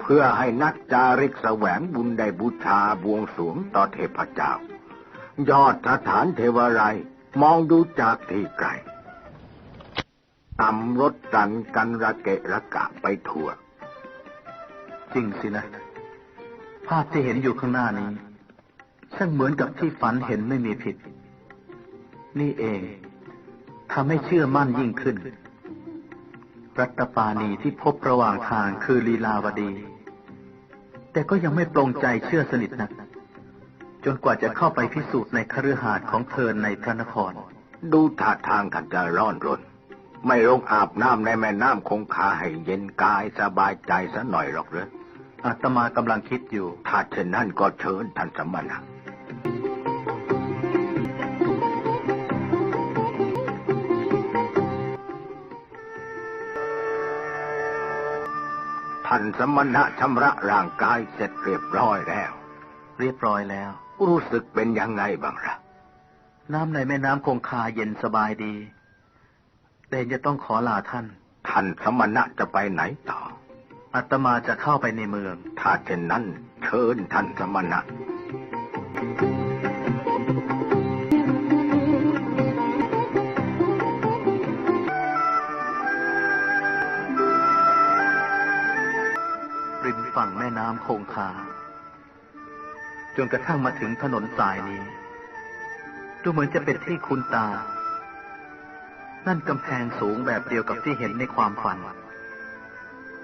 เพื่อให้นักจาริกแสวงบุญได้บูชาบวงสรวงต่อเทพเจ้า ยอดสถานเทวไรมองดูจากที่ไกลตำรถสันกันระเกะระกะไปทั่ว จริงสินะ ภาพที่เห็นอยู่ข้างหน้านี้ช่างเหมือนกับที่ฝันเห็นไม่มีผิด นี่เองทำให้เชื่อมั่นยิ่งขึ้น รัตปานีที่พบระหว่างทางคือลีลาวดี แต่ก็ยังไม่ปรงใจเชื่อสนิทนัก จนกว่าจะเข้าไปพิสูจน์ในคฤหาสน์ของเธอในพระนคร ดูท่าทางท่านจะร้อนรน ไม่ลงอาบน้ำในแม่น้ำคงคาให้เย็นกายสบายใจซะหน่อยหรอกเหรออาตมากำลังคิดอยู่ ถ้าเช่นนั้นก็เชิญท่านสมณะ ท่านสมณะชำระร่างกายเสร็จเรียบร้อยแล้ว เรียบร้อยแล้ว รู้สึกเป็นยังไงบ้างล่ะ น้ำในแม่น้ำคงคาเย็นสบายดี แต่จะต้องขอลาท่าน ท่านสมณะจะไปไหนต่อ อาตมาจะเข้าไปในเมือง ถ้าเช่นนั้นเชิญท่านสมณะ คงคา จนกระทั่งมาถึงถนนสายนี้ ดูเหมือนจะเป็นที่คุ้นตา นั่นกำแพงสูงแบบเดียวกับที่เห็นในความฝัน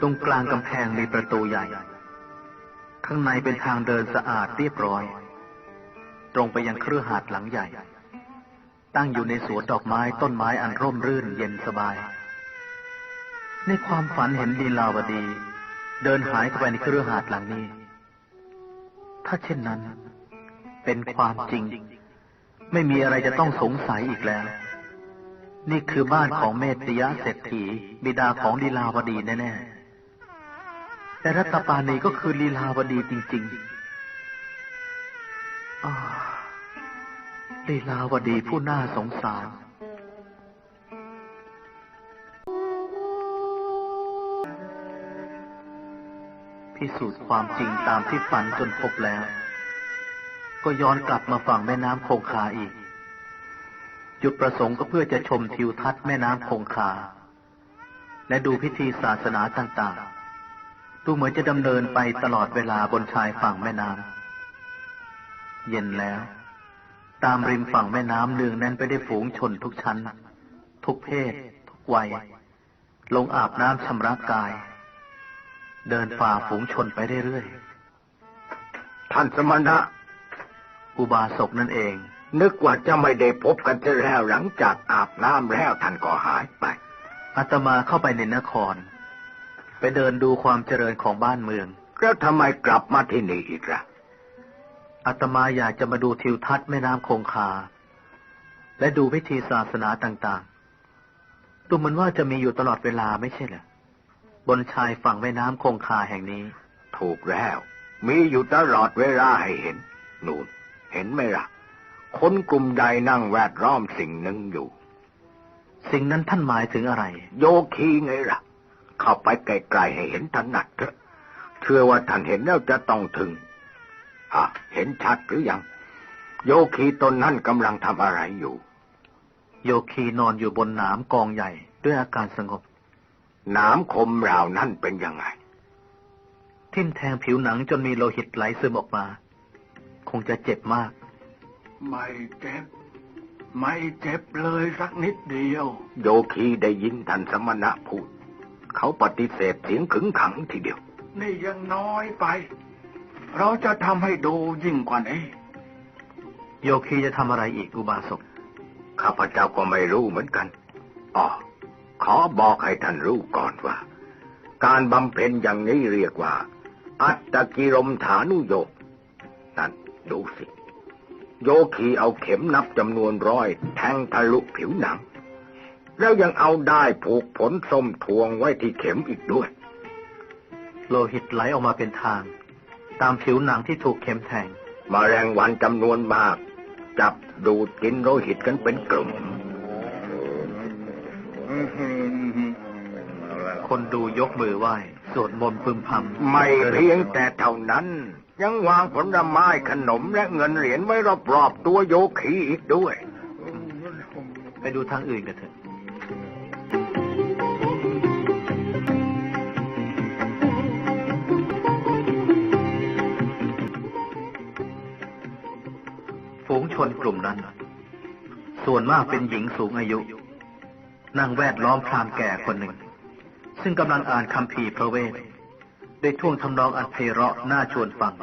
ตรงกลางกำแพงมีประตูใหญ่ ข้างในเป็นทางเดินสะอาดเรียบร้อย ตรงไปยังเครือหาดหลังใหญ่ ตั้งอยู่ในสวนดอกไม้ต้นไม้อันร่มรื่นเย็นสบาย ในความฝันเห็นลีลาวดี เดินหายเข้าไปในเครือหาดหลังนี้ ถ้าเช่นนั้น เป็นความจริง ไม่มีอะไรจะต้องสงสัยอีกแล้ว นี่คือบ้านของเมตยะเศรษฐี บิดาของลีลาวดีแน่ๆ แต่รัตปานีก็คือลีลาวดีจริงๆอลีลาวดีผู้น่าสงสาร พิสูจน์ความจริงตามที่ฝันจนพบแล้ว ก็ย้อนกลับมาฝั่งแม่น้ำคงคาอีก จุดประสงค์ก็เพื่อจะชมทิวทัศน์แม่น้ำคงคา และดูพิธีศาสนาต่างๆ ดูเหมือนจะดำเนินไปตลอดเวลาบนชายฝั่งแม่น้ำเย็นแล้ว ตามริมฝั่งแม่น้ำเนืองแน่นไปได้ฝูงชนทุกชั้น ทุกเพศ ทุกวัย ลงอาบน้ำชำระกาย เดินฝ่าฝูงชนไปเรื่อยท่านสมณะๆอุบาสกนั่นเอง นึกว่าจะไม่ได้พบกันจะแล้วหลังจากอาบน้ำแล้วท่านก็หายไป อาตมาเข้าไปในนคร ไปเดินดูความเจริญของบ้านเมือง แล้วทำไมกลับมาที่นี่อีกล่ะอาตมาอยากจะมาดูทิวทัศน์แม่น้ำคงคา และดูพิธีศาสนาต่างๆ ดูเหมือนว่าจะมีอยู่ตลอดเวลาไม่ใช่เหรอ บนชายฝั่งแม่น้ำคงคาแห่งนี้ ถูกแล้ว มีอยู่ตลอดเวลาให้เห็น นูนเห็นไหมล่ะ คนกลุ่มใดนั่งแวดล้อมสิ่งหนึ่งอยู่ สิ่งนั้นท่านหมายถึงอะไร โยคีไงล่ะ เข้าไปไกลๆให้เห็นถนัดเถอะเชื่อว่าท่านเห็นแล้วจะต้องถึงอะเห็นชัดหรือยัง โยคีตนนั้นกำลังทำอะไรอยู่ โยคีนอนอยู่บนหนามกองใหญ่ด้วยอาการสงบ น้ำคมราวนั่นเป็นยังไง ทิ่มแทงผิวหนังจนมีโลหิตไหลซึมออกมา คงจะเจ็บมาก ไม่เจ็บ ไม่เจ็บเลยสักนิดเดียว โยคีได้ยินท่านสมณะพูด เขาปฏิเสธเสียงขึงขังทีเดียว นี่ยังน้อยไป เราจะทำให้ดูยิ่งกว่านี้ โยคีจะทำอะไรอีกอุบาสกข้าพเจ้าก็ไม่รู้เหมือนกันอ๋อ ขอบอกให้ท่านรู้ก่อนว่า การบำเพ็ญอย่างนี้เรียกว่า อัตตกิรมฐานุโยกนั่นดูสิ โยคีเอาเข็มนับจำนวนร้อยแทงทะลุผิวหนัง แล้วยังเอาได้ายผูกผลส้มทวงไว้ที่เข็มอีกด้วย โลหิตไหลออกมาเป็นทาง ตามผิวหนังที่ถูกเข็มแทงมแมลงวันจำนวนมาก จับดูดกินโลหิตกันเป็นกลุ่ม คนดูยกมือไหว้สุวดมนต์พึมพำไม่เพียงแต่เท่านั้น ยังวางผลไม้ขนมและเงินเหรียญไว้รอบๆตัวโยคีอีกด้วย ไปดูทางอื่นกันเถอะฝูงชนกลุ่มนั้น ส่วนมากเป็นหญิงสูงอายุ นั่งแวดล้อมพรามแก่คนหนึ่ง ซึ่งกำลังอ่านคำพีร์พระเวท ได้ท่วงทำนองอันไพเราะน่าชวนฟัง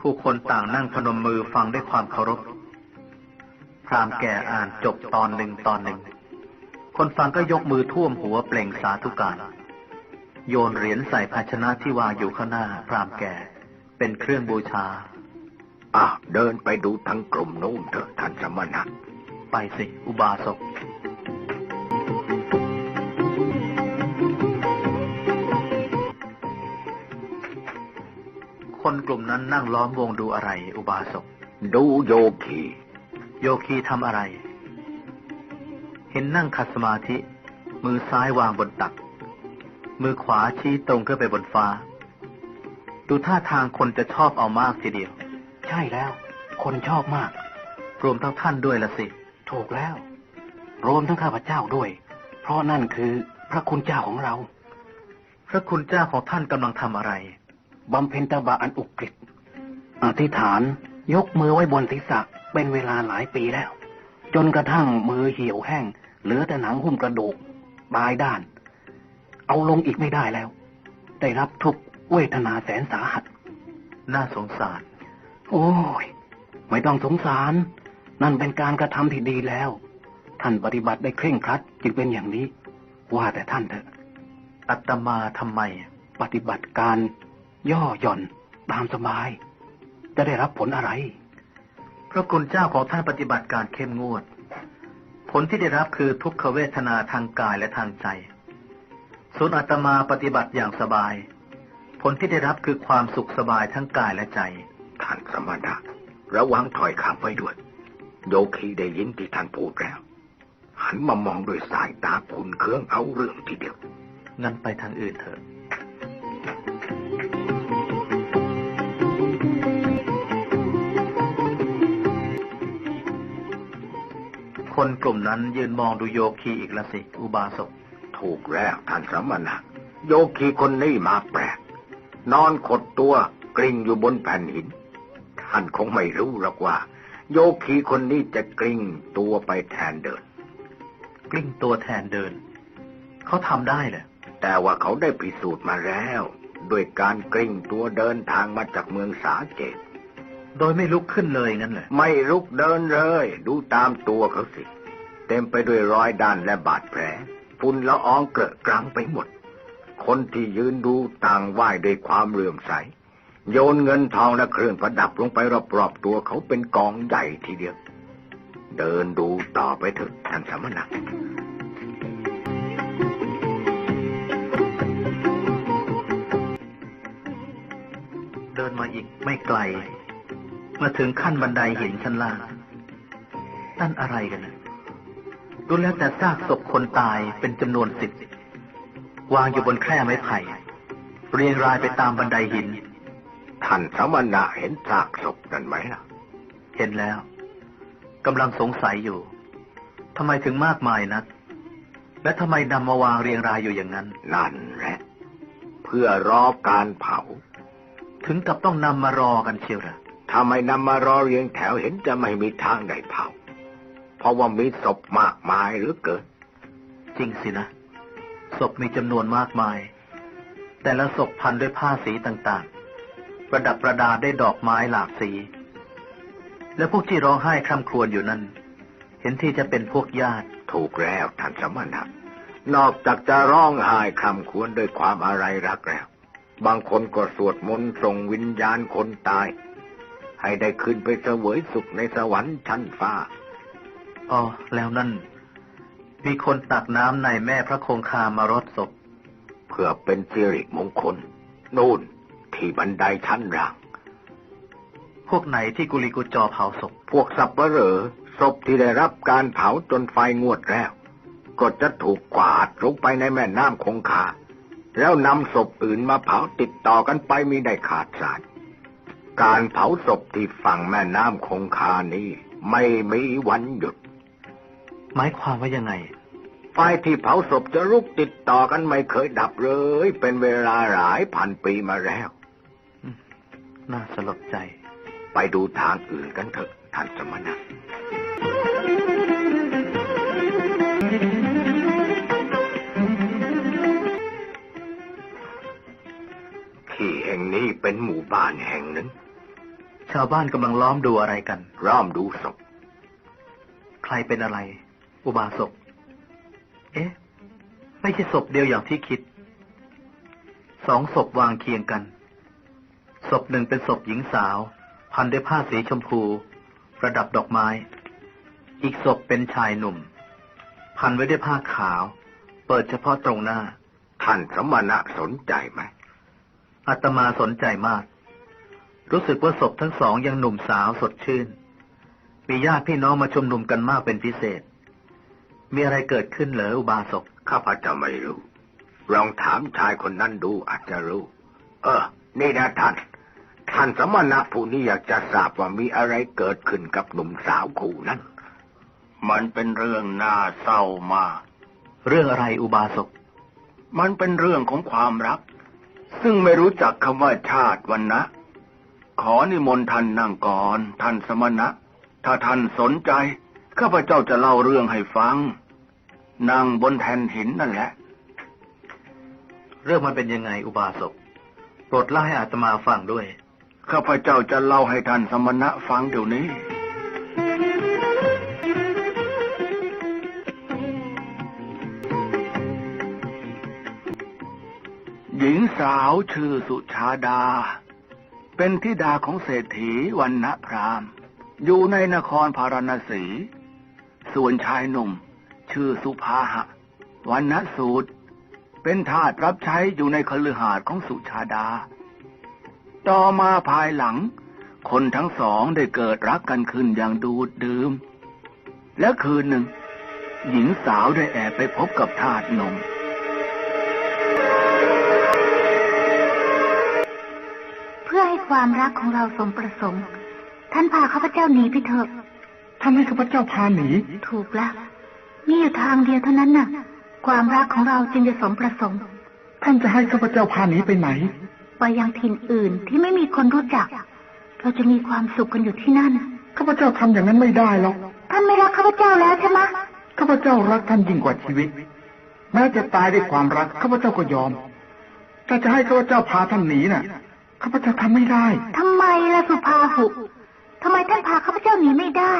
ผู้คนต่างนั่งพนมมือฟังด้วยความเคารพ พรามแก่อ่านจบตอนหนึ่งตอนหนึ่ง คนฟังก็ยกมือท่วมหัวเปล่งสาธุการ โยนเหรียญใส่ภาชนะที่วางอยู่ข้างหน้า พรามแก่เป็นเครื่องบูชาอะเดินไปดูทั้งกลุ่มนู้นเถอะท่านสมณะ ไปสิ อุบาสก คนกลุ่มนั้นนั่งล้อมวงดูอะไร อุบาสก ดูโยคี โยคีทำอะไร เห็นนั่งขัดสมาธิ มือซ้ายวางบนตัก มือขวาชี้ตรงขึ้นไปบนฟ้า ดูท่าทางคนจะชอบเอามากทีเดียว ใช่แล้ว คนชอบมาก รวมทั้งท่านด้วยละสิ ถูกแล้ว รวมทั้งข้าพเจ้าด้วย เพราะนั่นคือพระคุณเจ้าของเรา พระคุณเจ้าของท่านกำลังทำอะไร บำเพ็ญตบะอันอุกฤษอธิษฐานยกมือไว้บนศีรษะเป็นเวลาหลายปีแล้ว จนกระทั่งมือเหี่ยวแห้ง เหลือแต่หนังหุ้มกระดูกปลายด้าน เอาลงอีกไม่ได้แล้ว ได้รับทุกข์เวทนาแสนสาหัส น่าสงสาร โอ้ย ไม่ต้องสงสาร นั่นเป็นการกระทำที่ดีแล้ว ท่านปฏิบัติได้เคร่งครัดจึงเป็นอย่างนี้ ว่าแต่ท่านเถอะ อัตมาทำไม ปฏิบัติการ ย่อหย่อนตามสบาย จะได้รับผลอะไร พระคุณเจ้าของท่านปฏิบัติการเข้มงวด ผลที่ได้รับคือทุกขเวทนาทางกายและทางใจส่วนอาตมาปฏิบัติอย่างสบาย ผลที่ได้รับคือความสุขสบายทั้งกายและใจ ท่านสมณะระวังถอยคำไว้ด้วยโยคีได้ยินที่ท่านพูดแล้ว หันมามองด้วยสายตาคุณเครื่องเอาเรื่องทีเดียว งั้นไปทางอื่นเถอะ คนกลุ่มนั้นยืนมองดูโยคีอีกละสิ อุบาสก ถูกแล้วท่านสมณะโยคีคนนี้มาแปลก นอนขดตัวกลิ้งอยู่บนแผ่นหิน ท่านคงไม่รู้หรอกว่า โยคีคนนี้จะกลิ้งตัวไปแทนเดิน กลิ้งตัวแทนเดิน เขาทำได้เหรอแต่ว่าเขาได้พิสูจน์มาแล้ว ด้วยการกลิ้งตัวเดินทางมาจากเมืองสาเกต โดยไม่ลุกขึ้นเลยงั้นเหรอไม่ลุกเดินเลย ดูตามตัวเขาสิ เต็มไปด้วยรอยด่านและบาดแผลฝุ่นละอองเกลอะกรังไปหมด คนที่ยืนดูต่างไหว้ด้วยความเลื่อมใส โยนเงินทองและเครื่องประดับลงไปรอบๆตัวเขาเป็นกองใหญ่ทีเดียว เดินดูต่อไปเถอะท่านสมณะเดินมาอีกไม่ไกล มาถึงขั้นบันไดหินชั้นล่างนั่นอะไรกันนะดูแล้วแต่ซากศพคนตายเป็นจำนวนสิบวางอยู่บนแคร่ไม้ไผ่เรียงรายไปตามบันไดหิน ท่านสมณะเห็นซากศพนั่นไหมล่ะ เห็นแล้วกำลังสงสัยอยู่ทำไมถึงมากมายนัก และทำไมนำมาวางเรียงรายอยู่อย่างนั้น นั่นแหละ เพื่อรอการเผา ถึงกับต้องนำมารอกันเชียวเหรอ ถ้าไม่นำมารอเรียงแถวเห็นจะไม่มีทางได้เผา เพราะว่ามีศพมากมายเหรือเกิน จริงสินะ ศพมีจำนวนมากมาย แต่ละศพพันด้วยผ้าสีต่างๆ ประดับประดาด้วยดอกไม้หลากสี และพวกที่ร้องไห้คร่ำครวญอยู่นั้น เห็นที่จะเป็นพวกญาติถูกแล้วท่านสมณะนอกจากจะร้องไห้คำควรด้วยความอะไรรักแล้ว บางคนก็สวดมนต์ส่งวิญญาณคนตาย ให้ได้ขึ้นไปเสวยสุขในสวรรค์ชั้นฟ้า อ๋อ แล้วนั่น มีคนตักน้ำในแม่พระคงคามารดศพ เพื่อเป็นสิริมงคล นู่นที่บันไดชั้นล่าง พวกไหนที่กุลิกุจอเผาศพ พวกสับเปเหร่อศพที่ได้รับการเผาจนไฟงวดแล้ว ก็จะถูกกวาดลงไปในแม่น้ำคงคา แล้วนำศพอื่นมาเผาติดต่อกันไปไม่ได้ขาดสาย การเผาศพที่ฝั่งแม่น้ำคงคานี้ ไม่มีวันหยุด หมายความว่ายังไง ไฟที่เผาศพจะลุกติดต่อกันไม่เคยดับเลย เป็นเวลาหลายพันปีมาแล้วน่าสลดใจ ไปดูทางอื่นกันเถอะท่านสมณะที่แห่งนี้เป็นหมู่บ้านแห่งหนึ่ง ชาวบ้านกำลังล้อมดูอะไรกันร่อมดูศพ ใครเป็นอะไร อุบาสก เอ๊ะ ไม่ใช่ศพเดียวอย่างที่คิด สองศพวางเคียงกัน ศพหนึ่งเป็นศพหญิงสาว พันด้วยผ้าสีชมพู ประดับดอกไม้ อีกศพเป็นชายหนุ่ม พันไว้ด้วยผ้าขาว เปิดเฉพาะตรงหน้า ท่านสมณะสนใจไหมอาตมาสนใจมาก รู้สึกว่าศพทั้งสองยังหนุ่มสาวสดชื่น มีญาติพี่น้องมาชุมนุมกันมากเป็นพิเศษ มีอะไรเกิดขึ้นเหรออุบาสก ข้าพเจ้าไม่รู้ ลองถามชายคนนั้นดูอาจจะรู้ เออ นี่นะท่าน ท่านสมณะผู้นี้อยากจะทราบว่ามีอะไรเกิดขึ้นกับหนุ่มสาวคู่นั้น มันเป็นเรื่องน่าเศร้ามาก เรื่องอะไรอุบาสก มันเป็นเรื่องของความรัก ซึ่งไม่รู้จักคำว่าชาติวันนะ ขอนิมนต์ท่านนั่งก่อน ท่านสมณะ ถ้าท่านสนใจ ข้าพเจ้าจะเล่าเรื่องให้ฟัง นั่งบนแผ่นหินนั่นแหละ เรื่องมันเป็นยังไงอุบาสก โปรดเล่าให้อาตมาฟังด้วย ข้าพเจ้าจะเล่าให้ท่านสมณะฟังเดี๋ยวนี้หญิงสาวชื่อสุชาดา เป็นธิดาของเศรษฐีวันณพรามอยู่ในนครพาราณสี ส่วนชายหนุ่ม ชื่อสุภาหะ วันณสูตร เป็นทาสรับใช้อยู่ในคฤหาสน์ของสุชาดา ต่อมาภายหลัง คนทั้งสองได้เกิดรักกันขึ้นอย่างดูดดื่ม และคืนหนึ่ง หญิงสาวได้แอบไปพบกับทาสหนุ่ม ความรักของเราสมประสงค์ ท่านพาข้าพเจ้าหนีไปเถอะท่านให้ข้าพเจ้าพาหนี ถูกแล้วมีอยู่ทางเดียวเท่านั้นน่ะ ความรักของเราจึงจะสมประสงค์ ท่านจะให้ข้าพเจ้าพาหนีไปไหน ไปยังถิ่นอื่นที่ไม่มีคนรู้จัก เราจะมีความสุขกันอยู่ที่นั่น ข้าพเจ้าทำอย่างนั้นไม่ได้หรอก ท่านไม่รักข้าพเจ้าแล้วใช่ไหมะข้าพเจ้ารักท่านยิ่งกว่าชีวิต แม้จะตายด้วยความรักข้าพเจ้าก็ยอม แต่จะให้ข้าพเจ้าพาท่านหนีน่ะ ข้าพเจ้าทำไม่ได้ทำไมล่ะสุภาหุทำไมท่านพาข้าพเจ้าหนีไม่ได้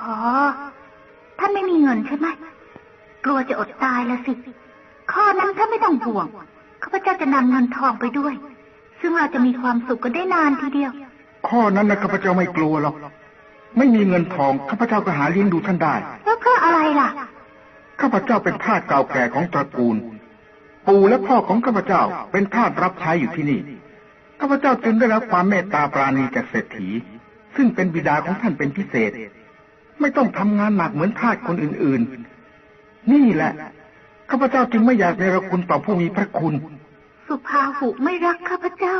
อ๋อ ท่านไม่มีเงินใช่ไหมกลัวจะอดตายละสิ ข้อนั้นท่านไม่ต้องห่วง ข้าพเจ้าจะนำเงินทองไปด้วย ซึ่งเราจะมีความสุขกันได้นานทีเดียว ข้อนั้นนะข้าพเจ้าไม่กลัวหรอก ไม่มีเงินทองข้าพเจ้าก็หาเลี้ยงดูท่านได้ แล้วเพราะอะไรล่ะ ข้าพเจ้าเป็นทาสเก่าแก่ของตระกูล ปู่และพ่อของข้าพเจ้าเป็นทาสรับใช้อยู่ที่นี่ ข้าพเจ้าจึงได้รับความเมตตาปราณีจากเศรษฐี ซึ่งเป็นบิดาของท่านเป็นพิเศษ ไม่ต้องทำงานหนักเหมือนทาสคนอื่นๆ นี่แหละ ข้าพเจ้าจึงไม่อยากเนรคุณต่อผู้มีพระคุณ สุภาหุไม่รักข้าพเจ้า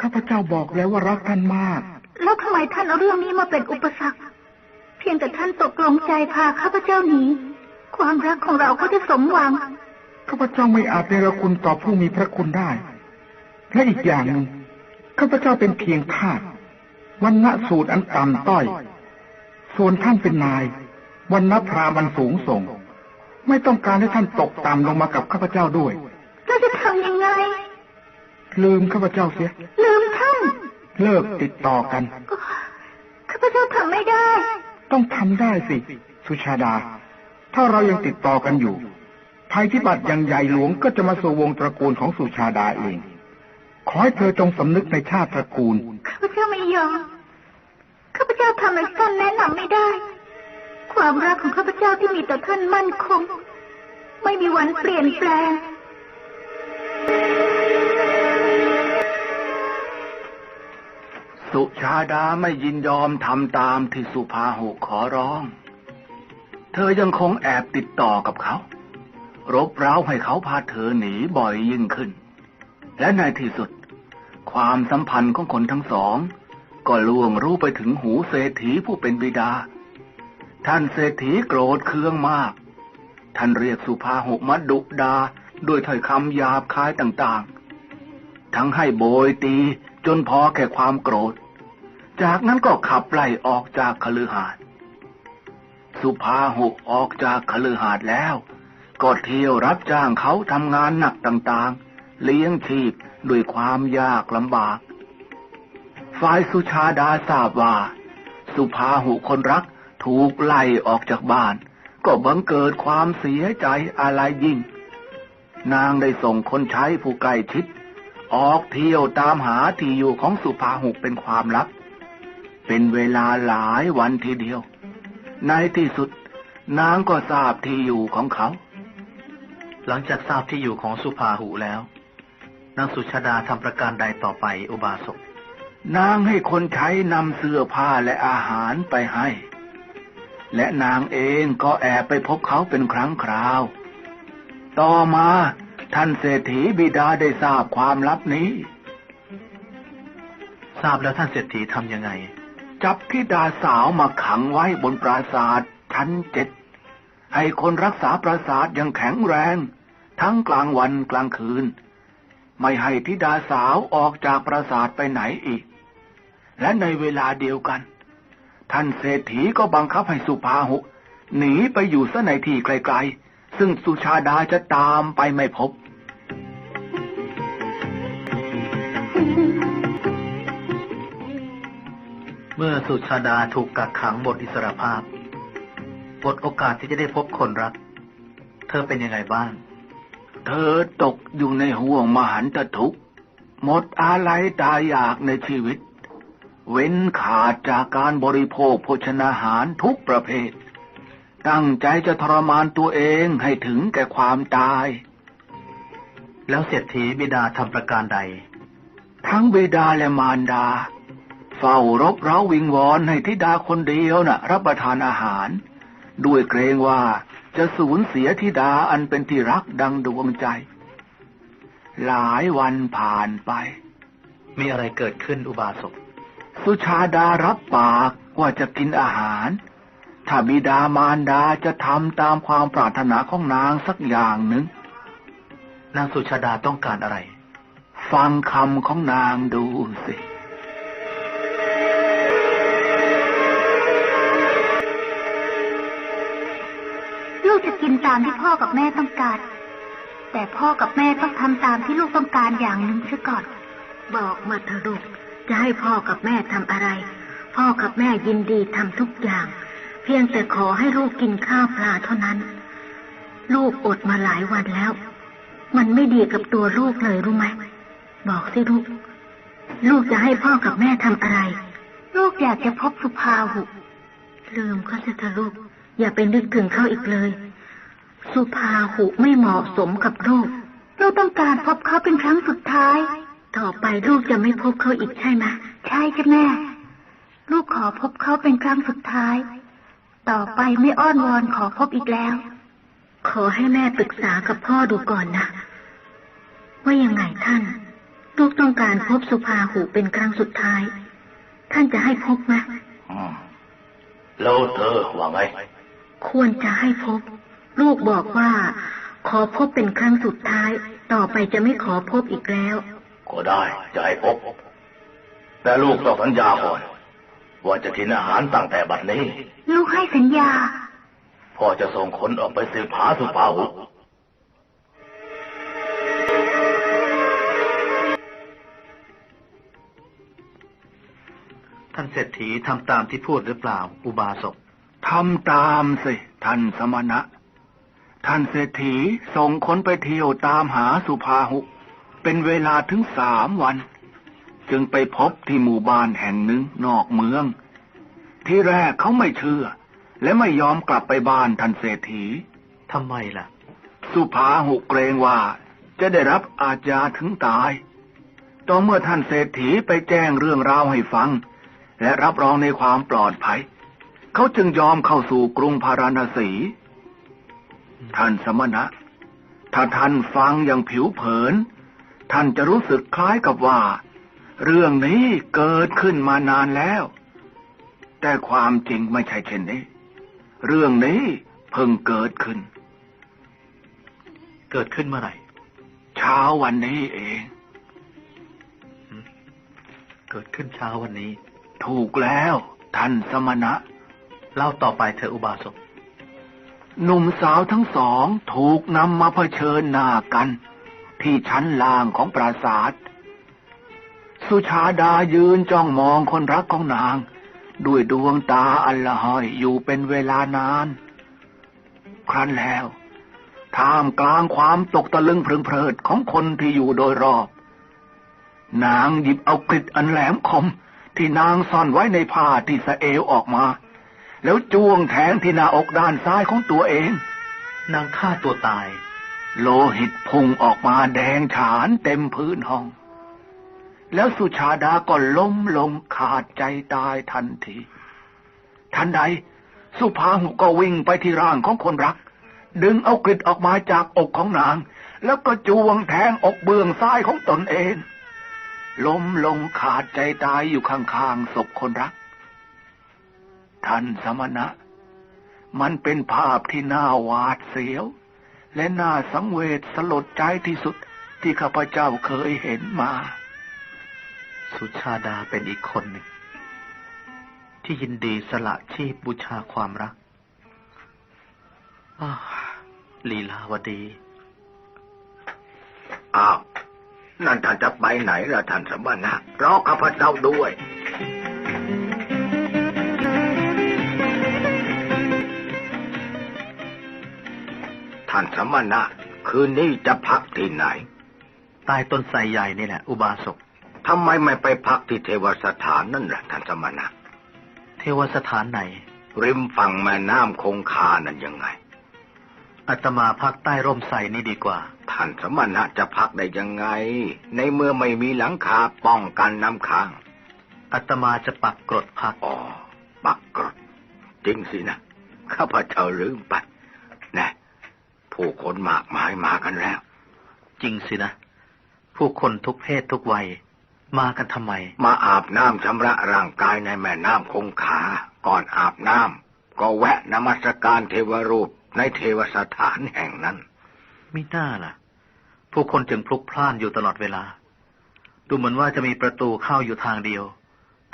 ข้าพเจ้าบอกแล้วว่ารักท่านมาก แล้วทำไมท่านเอาเรื่องนี้มาเป็นอุปสรรค เพียงแต่ท่านตกลงใจพาข้าพเจ้าหนีความรักของเราก็จะสมหวัง ข้าพเจ้าไม่อาจเนรคุณต่อผู้มีพระคุณได้ และอีกอย่างหนึ่ง ข้าพเจ้าเป็นเพียงทาสวันณะสูตรอันต่ำต้อย ส่วนท่านเป็นนาย วันณะพราหมณ์อันสูงส่ง ไม่ต้องการให้ท่านตกต่ำลงมากับข้าพเจ้าด้วยเราจะทำยังไง ลืมข้าพเจ้าเสีย ลืมท่าน เลิกติดต่อกัน ข้าพเจ้าทำไม่ได้ ต้องทำได้สิ สุชาดา ถ้าเรายังติดต่อกันอยู่ภัยพิบัติอย่างใหญ่หลวงก็จะมาสู่วงตระกูลของสุชาดาเอง ขอให้เธอจงสำนึกในชาติตระกูล ข้าพเจ้าไม่ยอม ข้าพเจ้าทำให้ท่านแนะนำไม่ได้ ความรักของข้าพเจ้าที่มีต่อท่านมั่นคง ไม่มีวันเปลี่ยนแปลง สุชาดาไม่ยินยอมทำตามที่สุภาหุขอร้อง เธอยังคงแอบติดต่อกับเขา รบเร้าให้เขาพาเธอหนีบ่อยยิ่งขึ้น และในที่สุด ความสัมพันธ์ของคนทั้งสอง ก็ล่วงรู้ไปถึงหูเศรษฐีผู้เป็นบิดา ท่านเศรษฐีโกรธเคืองมาก ท่านเรียกสุภาหกมาดุดาด้วยถ้อยคำหยาบคายต่างๆ ทั้งให้โบยตีจนพอแก่ความโกรธ จากนั้นก็ขับไล่ออกจากคฤหาสน์สุภาหุออกจากคฤหาสน์แล้ว ก็เที่ยวรับจ้างเขาทำงานหนักต่างๆ เลี้ยงชีพด้วยความยากลำบาก ฝ่ายสุชาดาทราบว่า สุภาหุคนรักถูกไล่ออกจากบ้าน ก็บังเกิดความเสียใจอะไรยิ่ง นางได้ส่งคนใช้ผู้ใกล้ชิด ออกเที่ยวตามหาที่อยู่ของสุภาหุเป็นความลับ เป็นเวลาหลายวันทีเดียว ในที่สุดนางก็ทราบที่อยู่ของเขา หลังจากทราบที่อยู่ของสุภาหูแล้ว นางสุชาดาทำประการใดต่อไปอุบาสก นางให้คนใช้นำเสื้อผ้าและอาหารไปให้ และนางเองก็แอบไปพบเขาเป็นครั้งคราว ต่อมาท่านเศรษฐีบิดาได้ทราบความลับนี้ ทราบแล้วท่านเศรษฐีทำยังไง จับธิดาสาวมาขังไว้บนปราสาทชั้นเจ็ดให้คนรักษาปราสาทยังแข็งแรง ทั้งกลางวันกลางคืน ไม่ให้ธิดาสาวออกจากปราสาทไปไหนอีก และในเวลาเดียวกัน ท่านเศรษฐีก็บังคับให้สุภาหุ หนีไปอยู่ซะในที่ไกลๆ ซึ่งสุชาดาจะตามไปไม่พบเมื่อสุชาดาถูกกักขังบทอิสรภาพหมดโอกาสที่จะได้พบคนรัก เธอเป็นยังไงบ้าง เธอตกอยู่ในห่วงมหันตทุกข์ หมดอะไรตายอยากในชีวิต เว้นขาดจากการบริโภคโภชนาหารทุกประเภท ตั้งใจจะทรมานตัวเองให้ถึงแก่ความตาย แล้วเศรษฐีบิดาทำประการใด ทั้งบิดาและมารดา เฝ้ารบเร้าวิงวอนให้ธิดาคนเดียวน่ะ รับประทานอาหาร ด้วยเกรงว่า จะสูญเสียธิดาอันเป็นที่รักดังดวงใจ หลายวันผ่านไป มีอะไรเกิดขึ้นอุบาสก สุชาดารับปากว่าจะกินอาหาร ถ้าบิดามารดาจะทำตามความปรารถนาของนางสักอย่างหนึ่ง นางสุชาดาต้องการอะไร ฟังคำของนางดูสิามที่พ่อกับแม่ต้องการ แต่พ่อกับแม่ต้องทำตามที่ลูกต้องการอย่างหนึ่งซะก่อน บอกมาเถอะลูกจะให้พ่อกับแม่ทำอะไร พ่อกับแม่ยินดีทำทุกอย่าง เพียงแต่ขอให้ลูกกินข้าวปลาเท่านั้น ลูกอดมาหลายวันแล้ว มันไม่ดีกับตัวลูกเลยรู้ไหมบอกสิลูก ลูกจะให้พ่อกับแม่ทำอะไร ลูกอยากจะพบสุภาหุลืมเขาจะเถอะลูก อย่าไปนึกถึงเขาอีกเลย สุภาหุไม่เหมาะสมกับลูกลูกต้องการพบเขาเป็นครั้งสุดท้าย ต่อไปลูกจะไม่พบเขาอีกใช่ไหมใช่จ้ะแม่ ลูกขอพบเขาเป็นครั้งสุดท้าย ต่อไปไม่อ้อนวอนขอพบอีกแล้ว ขอให้แม่ปรึกษากับพ่อดูก่อนนะ ว่ายังไงท่าน ลูกต้องการพบสุภาหุเป็นครั้งสุดท้าย ท่านจะให้พบไหมแล้วเธอว่าไงควรจะให้พบ ลูกบอกว่า ขอพบเป็นครั้งสุดท้าย ต่อไปจะไม่ขอพบอีกแล้ว ก็ได้จะให้พบ แต่ลูกต้องสัญญาก่อน ว่าจะกินอาหารตั้งแต่บัดนี้ ลูกให้สัญญา พ่อจะส่งคนออกไปสืบหาสุภาหุท่านเศรษฐีทำตามที่พูดหรือเปล่า อุบาสกทำตามสิ ท่านสมณะ ท่านเศรษฐีส่งคนไปเที่ยวตามหาสุภาหุ เป็นเวลาถึงสามวัน จึงไปพบที่หมู่บ้านแห่งหนึ่งนอกเมือง ที่แรกเขาไม่เชื่อ และไม่ยอมกลับไปบ้านท่านเศรษฐีทำไมล่ะ สุภาหุเกรงว่าจะได้รับอาญาถึงตาย ต่อเมื่อท่านเศรษฐีไปแจ้งเรื่องราวให้ฟัง และรับรองในความปลอดภัย เขาจึงยอมเข้าสู่กรุงพาราณสี ท่านสมณะ ถ้าท่านฟังอย่างผิวเผิน ท่านจะรู้สึกคล้ายกับว่า เรื่องนี้เกิดขึ้นมานานแล้ว แต่ความจริงไม่ใช่เช่นนี้ เรื่องนี้เพิ่งเกิดขึ้น เกิดขึ้นเมื่อไหร่ เช้าวันนี้เอง เกิดขึ้นเช้าวันนี้ ถูกแล้ว ท่านสมณะ เล่าต่อไปเธออุบาสก หนุ่มสาวทั้งสองถูกนำมาเผชิญหน้ากัน ที่ชั้นล่างของปราสาท สุชาดายืนจ้องมองคนรักของนาง ด้วยดวงตาอันละห้อยอยู่เป็นเวลานาน ครั้นแล้วท่ามกลางความตกตะลึงเพลิงเพลิดของคนที่อยู่โดยรอบ นางหยิบเอากริดอันแหลมคมที่นางซ่อนไว้ในผ้าที่สะเอวออกมา แล้วจ้วงแทงที่หน้าอกด้านซ้ายของตัวเอง นางฆ่าตัวตาย โลหิตพุ่งออกมาแดงฉานเต็มพื้นห้อง แล้วสุชาดาก็ล้มลงขาดใจตายทันที ทันใด สุภาหุก็วิ่งไปที่ร่างของคนรัก ดึงเอากริดออกมาจากอกของนาง แล้วก็จวงแทงอกเบื้องซ้ายของตนเองล้มลงขาดใจตายอยู่ข้างๆศพคนรัก ท่านสมณะ มันเป็นภาพที่น่าหวาดเสียว และน่าสังเวชสลดใจที่สุดที่ข้าพเจ้าเคยเห็นมา สุชาดาเป็นอีกคนหนึ่ง ที่ยินดีสละชีพบูชาความรักลีลาวดี อ้าว นั่นท่านจะไปไหนล่ะท่านสมณะรอข้าพเจ้าด้วยานสมณะ คืนนี้จะพักที่ไหน ใต้ต้นไทรใหญ่นี่แหละ อุบาสกทำไมไม่ไปพักที่เทวสถานนั่นล่ะท่านสมณะ เทวสถานไหน ริมฝั่งแม่น้ำคงคานั่นยังไงอาตมาพักใต้ร่มไทรนี่ดีกว่า ท่านสมณะจะพักได้ยังไง ในเมื่อไม่มีหลังคาป้องกันน้ำค้างอาตมาจะปักกรดพักอ๋อปักกรดจริงสินะข้าพเจ้าลืมไปนะ ผู้คนมากมายมากันแล้ว จริงสินะ ผู้คนทุกเพศทุกวัย มากันทำไม มาอาบน้ำชำระร่างกายในแม่น้ำคงคาก่อนอาบน้ำก็แวะนมัสการเทวรูปในเทวสถานแห่งนั้นไม่น่าล่ะ ผู้คนจึงพลุกพล่านอยู่ตลอดเวลา ดูเหมือนว่าจะมีประตูเข้าอยู่ทางเดียว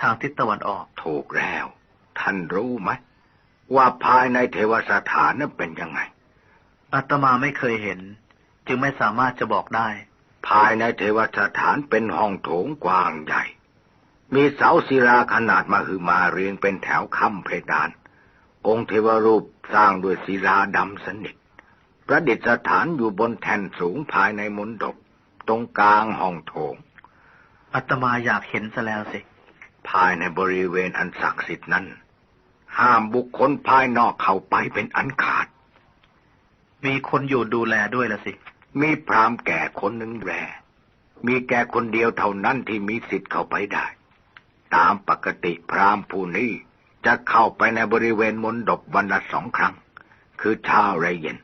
ทางทิศตะวันออก ถูกแล้ว ท่านรู้ไหมว่าภายในเทวสถานนั้นเป็นยังไง อาตมาไม่เคยเห็น จึงไม่สามารถจะบอกได้ ภายในเทวสถานเป็นห้องโถงกว้างใหญ่ มีเสาศิลาขนาดมหึมาเรียงเป็นแถวค้ำเพดาน องค์เทวรูปสร้างด้วยศิลาดำสนิทประดิษฐานอยู่บนแท่นสูงภายในมณฑปตรงกลางห้องโถงอาตมาอยากเห็นซะแล้วสิ ภายในบริเวณอันศักดิ์สิทธิ์นั้น ห้ามบุคคลภายนอกเข้าไปเป็นอันขาด มีคนอยู่ดูแลด้วยละสิ มีพรามแก่คนหนึ่งแรมีแก่คนเดียวเท่านั้นที่มีสิทธิ์เข้าไปได้ ตามปกติพรามผู้นี้จะเข้าไปในบริเวณมณฑปวันละสองครั้ง คือเช้าและเย็น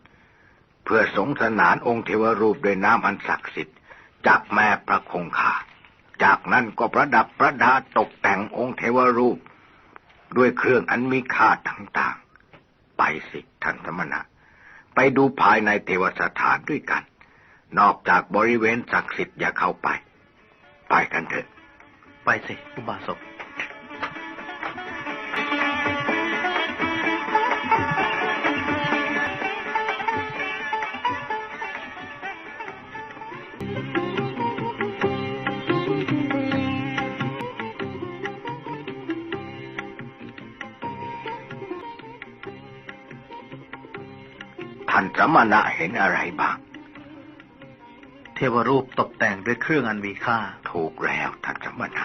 เพื่อสงสนานองค์เทวรูปด้วยน้ำอันศักดิ์สิทธิ์จากแม่พระคงคา จากนั้นก็ประดับประดาตกแต่งองค์เทวรูป ด้วยเครื่องอันมีค่าต่างๆ ไปสิท่านสมณะ ไปดูภายในเทวสถานด้วยกัน นอกจากบริเวณศักดิ์สิทธิ์อย่าเข้าไป ไปกันเถอะ ไปสิอุบาสก ท่านสมณะเห็นอะไรบ้าง เทวรูปตกแต่งด้วยเครื่องอันมีค่า ถูกแล้วท่านสมณะ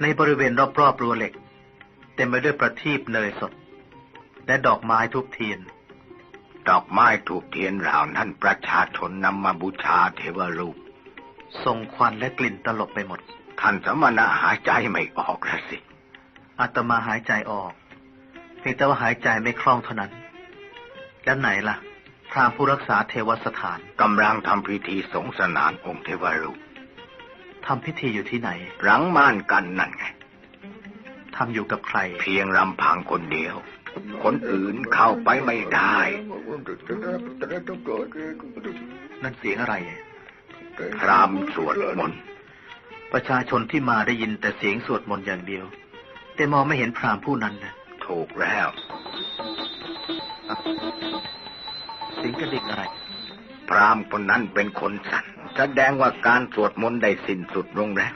ในบริเวณรอบๆรั้วเหล็ก เต็มไปด้วยประทีปเนยสด และดอกไม้ทุกเทียน ดอกไม้ถูกเทียนเหล่านั้นประชาชนนำมาบูชาเทวรูปส่งควันและกลิ่นตลบไปหมด ท่านสมณะหายใจไม่ออกละสิอาตมาหายใจออกเพียงแต่ว่าหายใจไม่คล่องเท่านั้น แล้วไหนล่ะ พราหมณ์ผู้รักษาเทวสถานกำลังทำพิธีสงสนานองค์เทวรูปทำพิธีอยู่ที่ไหนหลังม่านกันนั่นไงทำอยู่กับใคร เพียงลำพังคนเดียว คนอื่นเข้าไปไม่ได้ นั่นเสียงอะไรพรามสวดมนต์ประชาชนที่มาได้ยินแต่เสียงสวดมนต์อย่างเดียว แต่มองไม่เห็นพราหมณ์ผู้นั้นนะถูกแล้วเสียงกระดิกอะไร พรามคนนั้นเป็นคนสั่นแสดงว่าการสวดมนต์ได้สิ้นสุดลงแล้ว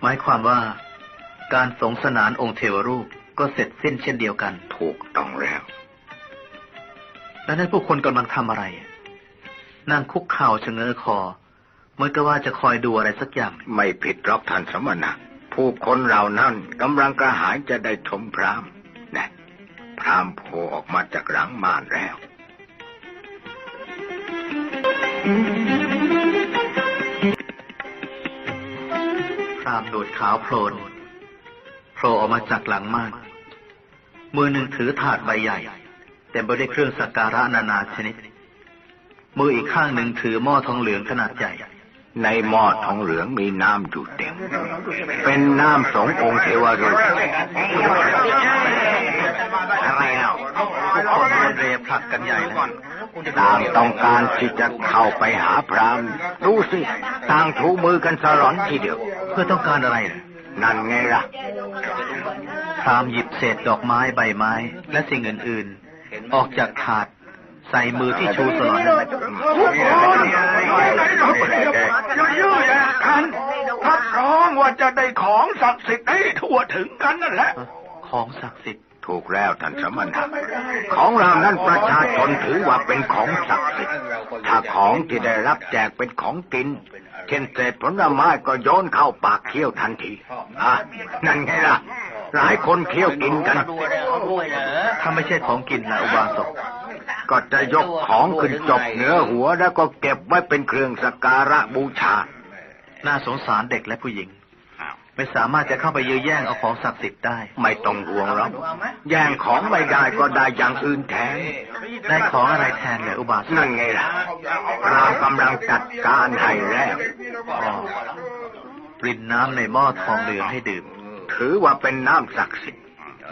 หมายความว่า การสงสนานองค์เทวรูปก็เสร็จสิ้นเช่นเดียวกัน ถูกต้องแล้ว แล้วนั่นพวกคนกำลังทำอะไร นั่งคุกเข่าชะเง้อคอเหมือนกับว่าจะคอยดูอะไรสักอย่าง ไม่ผิดหรอกท่านสมณะผู้คนเหล่านั้นกำลังกระหายจะได้ชมพรามนะ พรามโผล่ออกมาจากหลังม่านแล้ว พรามโดดขาวโพลนโผล่ออกมาจากหลังม่าน มือหนึ่งถือถาดใบใหญ่ แต่ไม่ได้เครื่องสักการะนานาชนิด มืออีกข้างหนึ่งถือหม้อทองเหลืองขนาดใหญ่ในหม้อทองเหลืองมีน้ำอยู่เต็ม เป็นน้ำสงองค์เทวรูป อะไรเนาะทุกคนเรือผลักกันใหญ่แล้วต่างต้องการที่จะเข้าไปหาพรามดูสิต่างถูมือกันสลอนทีเดียว เพื่อต้องการอะไรนะนั่นไงล่ะพรามหยิบเศษดอกไม้ใบไม้ และสิ่งอื่นๆ ออกจากถาดใส่มือที่ชูสลอนนั้นอย่ายื้อแย่กันรับรองว่าจะได้ของศักดิ์สิทธิ์ให้ทั่วถึงกันนั่นแหละ ของศักดิ์สิทธิ์ ถูกแล้วท่านสมณะของเรานั้นประชาชนถือว่าเป็นของศักดิ์สิทธิ์ถ้าของที่ได้รับแจกเป็นของกิน เช่นเศษผลไม้ก็โยนเข้าปากเคี้ยวทันทีอะนั่นไงล่ะ หลายคนเคี้ยวกินกัน ถ้าไม่ใช่ของกินนะอุบาสกก็จะยกของขึ้นจบเหนือหัวแล้วก็เก็บไว้เป็นเครื่องสักการะบูชา น่าสงสารเด็กและผู้หญิง ไม่สามารถจะเข้าไปยื้อแย่งเอาของศักดิ์สิทธิ์ได้ ไม่ต้องห่วงหรอกแย่งของไม่ได้ก็ได้อย่างอื่นแทน ได้ของอะไรแทนเหรออุบาสกนั่นไงล่ะเรากำลังจัดการให้แล้วอ๋อรินน้ำในหม้อทองเหลืองให้ดื่ม ถือว่าเป็นน้ำศักดิ์สิทธิ์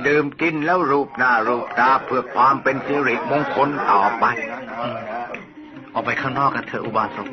ดื่มกินแล้วรูปหน้ารูปตาเพื่อความเป็นสิริมงคลต่อไปอืมออกไปข้างนอกกันเถอะอุบาสก